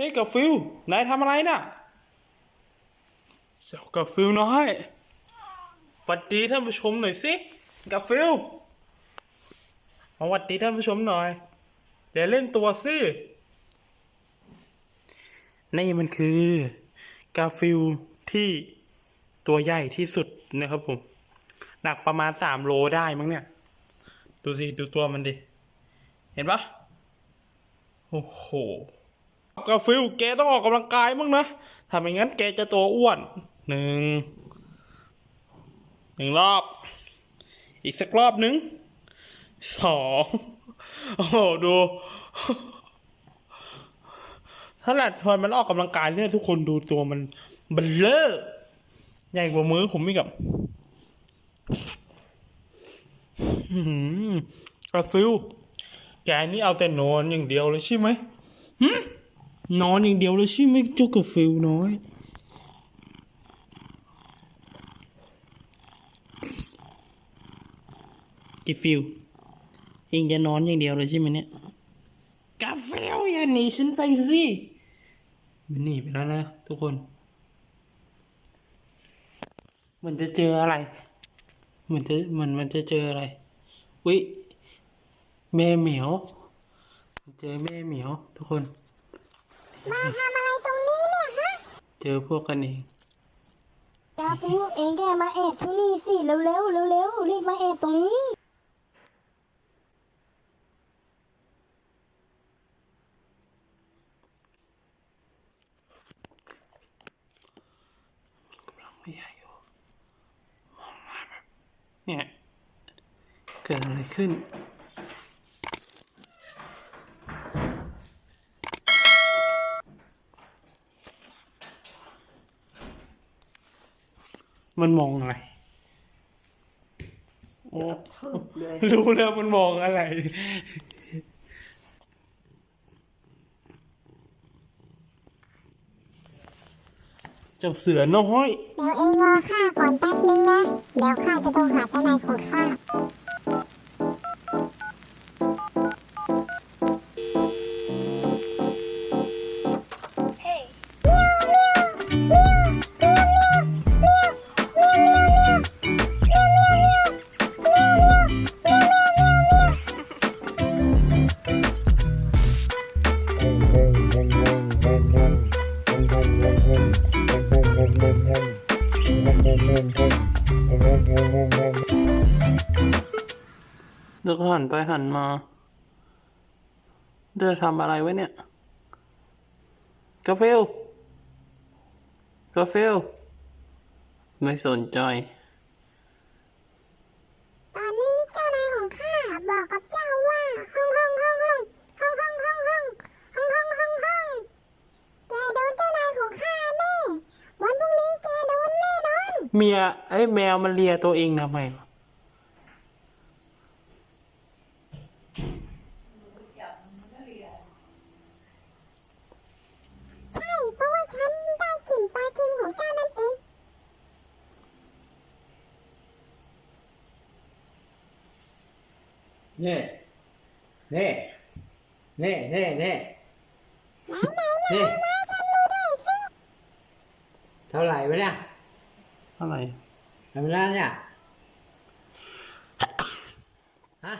เฮ้ยกาฟิลนายทำอะไรน่ะเจ้ากาฟิลน้อยสวัสดีท่านผู้ชมหน่อยสิกาฟิลมาสวัสดีท่านผู้ชมหน่อยเดี๋ยวเล่นตัวสินี่มันคือกาฟิลที่ตัวใหญ่ที่สุดนะครับผม หนักประมาณสามโลได้มั้งเนี่ย ดูสิ ดูตัวมันดิ เห็นปะโอ้โห กาฟิลแกต้องออกกำลังกายมั้งนะถ้าไม่งั้นแกจะตัวอ้วนหนึ่งหนึ่งรอบ อีกสักรอบหนึ่งสองโอ้โหดูถ้าหละทอนมันออกกำลังกายเนี่ยทุกคนดูตัวมันเบลเลอร์ใหญ่กว่ามือผมอีกกับอื้อหือกาฟิลแกนี่เอาแต่นอนอย่างเดียวเลยใช่ไหมหึ นอนอย่างเดียวเลยใช่ไหมเจ้ากาฟิลน้อยกาฟิลเองจะนอนอย่างเดียวเลยใช่ไหมเนี่ยกาฟิลอย่าหนีฉันไปสิมันหนีไปแล้วนะทุกคน มันจะเจออะไร มันจะมันมันจะเจออะไรวิแม่เหมียว เจอแม่เหมียวทุกคน มาทำอะไรตรงนี้เนี่ยฮะ เจอพวกกันเองกาฟิวเองแกมาแอบที่นี่สิเร็วๆเร็วๆเร็วรีบมาแอบตรงนี้ ไม่ใหญ่อยู่มองมาแบบเนี่ยเกิดอะไรขึ้น มันมองอะไร โอ้รู้แล้วมันมองอะไร เจ้าเสือน้อย เดี๋ยวเองรอข้าก่อนแป๊บนึงนะ เดี๋ยวข้าจะโทรหาเจ้านายของข้า จะทำอะไรไว้เนี่ยกาเฟลกาเฟลไม่สนใจตอนนี้เจ้านายของข้าบอกกับเจ้าว่าห้องห้องห้องห้องห้องห้องห้องห้องห้องห้องห้องห้องแกโดนเจ้านายของข้าแน่วันพรุ่งนี้แกโดนแน่นอนเมียไอ้แมวมันเลียตัวเองทำไมวะ ใช่ เพราะว่าฉันได้กลิ่นปลาเค็มของเจ้านั่นเอง เน่เน่เน่เน่เน่เน่เท่าไหร่วะเนี่ยอะไรทำไมล่ะเนี่ยฮะ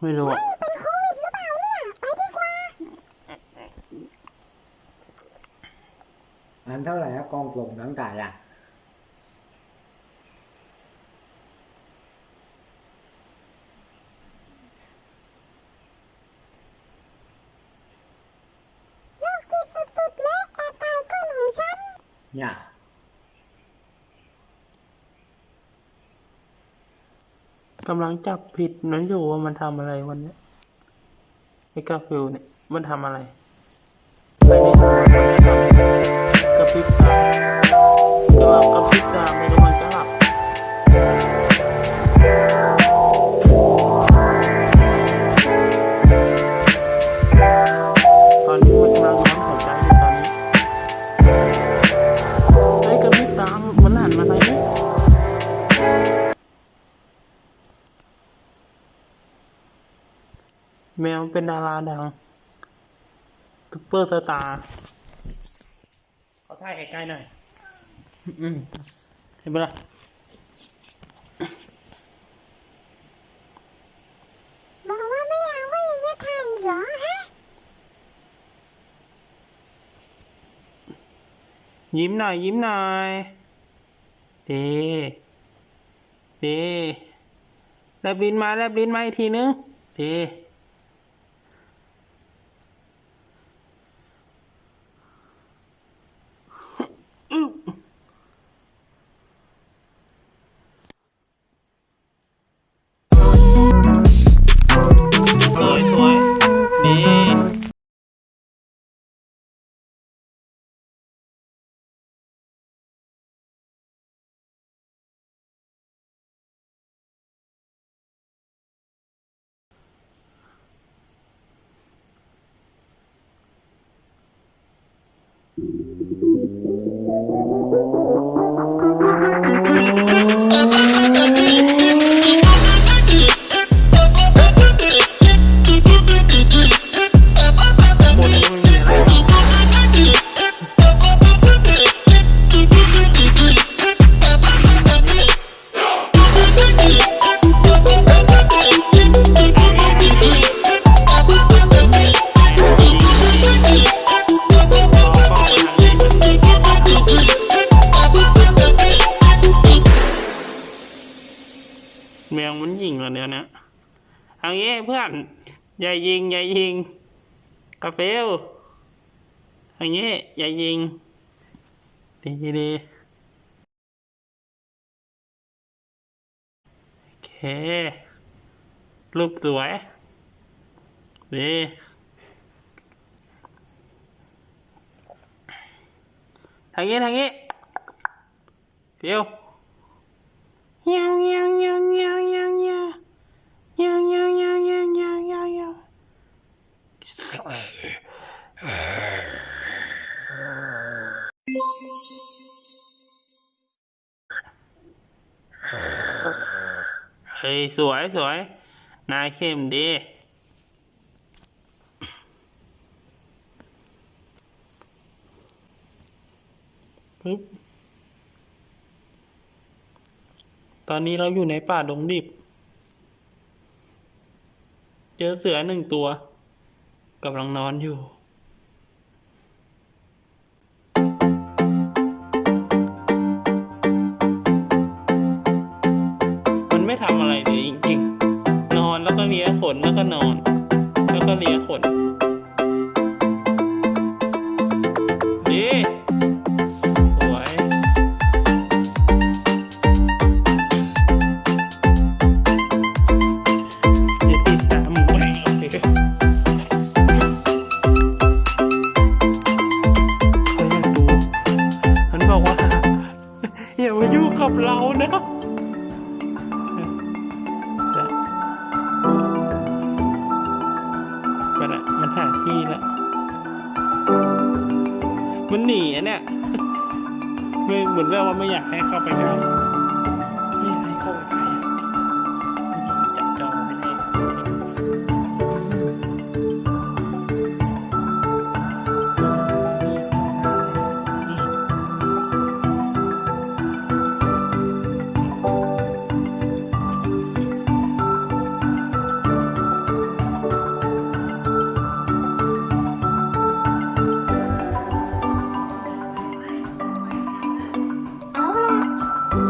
ไม่รู้อะเป็นโควิดหรือเปล่าเนี่ยไปดีกว่าอันเท่าไหร่ครับกองกลมทั้งกายอะ โรคจิตสุดๆและแอบถ่ายก้นของฉัน เนี่ยกำลังจับผิดนั้นอยู่ว่ามันทำอะไรวันเนี้ยไอ้กาฟิลเนี่ย มันทำอะไร แมวเป็นดาราดังซุปเปอร์สตาร์ใกล้ใกล้ๆหน่อย อืมเห็นปะล่ะบอกว่าไม่เอาว่ายังจะถ่ายอีกเหรอฮะ ยิ้มหน่อย ยิ้มหน่อยดีดีแลบลิ้นมาแลบลิ้นมาอีกทีนึงดี Música แมวมันยิงเหรอเดี๋ยวนะเอางี้เพื่อนอย่ายิงอย่ายิงกาเฟลอย่างนี้อย่ายิงดีดีโอเครูปสวยดีทางนี้ทางนี้เฟียว เงี้ยวเงี้ยวเงี้ยวเงี้ยวเงี้ยวเงี้ยวเงี้ยวเงี้ยวเงี้ยวเงี้ยวเงี้ยวเงี้ยวเงี้ยวเฮ้ยสวยสวยน้าเข้มดีปึ๊บ ตอนนี้เราอยู่ในป่าดงดิบ เจอเสือหนึ่งตัวกำลังนอนอยู่ มันไม่ทำอะไรเลยจริงๆ นอนแล้วก็เลียขนแล้วก็นอน แล้วก็เลียขน มันหาที่ละมันหนีอะเนี่ย ไม่เหมือนแบบว่าไม่อยากให้เข้าไปใกล้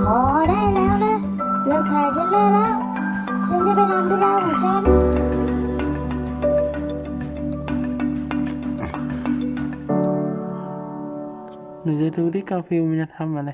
พอได้แล้วนะเลิกถ่ายฉันได้แล้ว ฉันจะไปทำธุระของฉัน หนูจะดูที่กาฟิลมันจะทำอะไร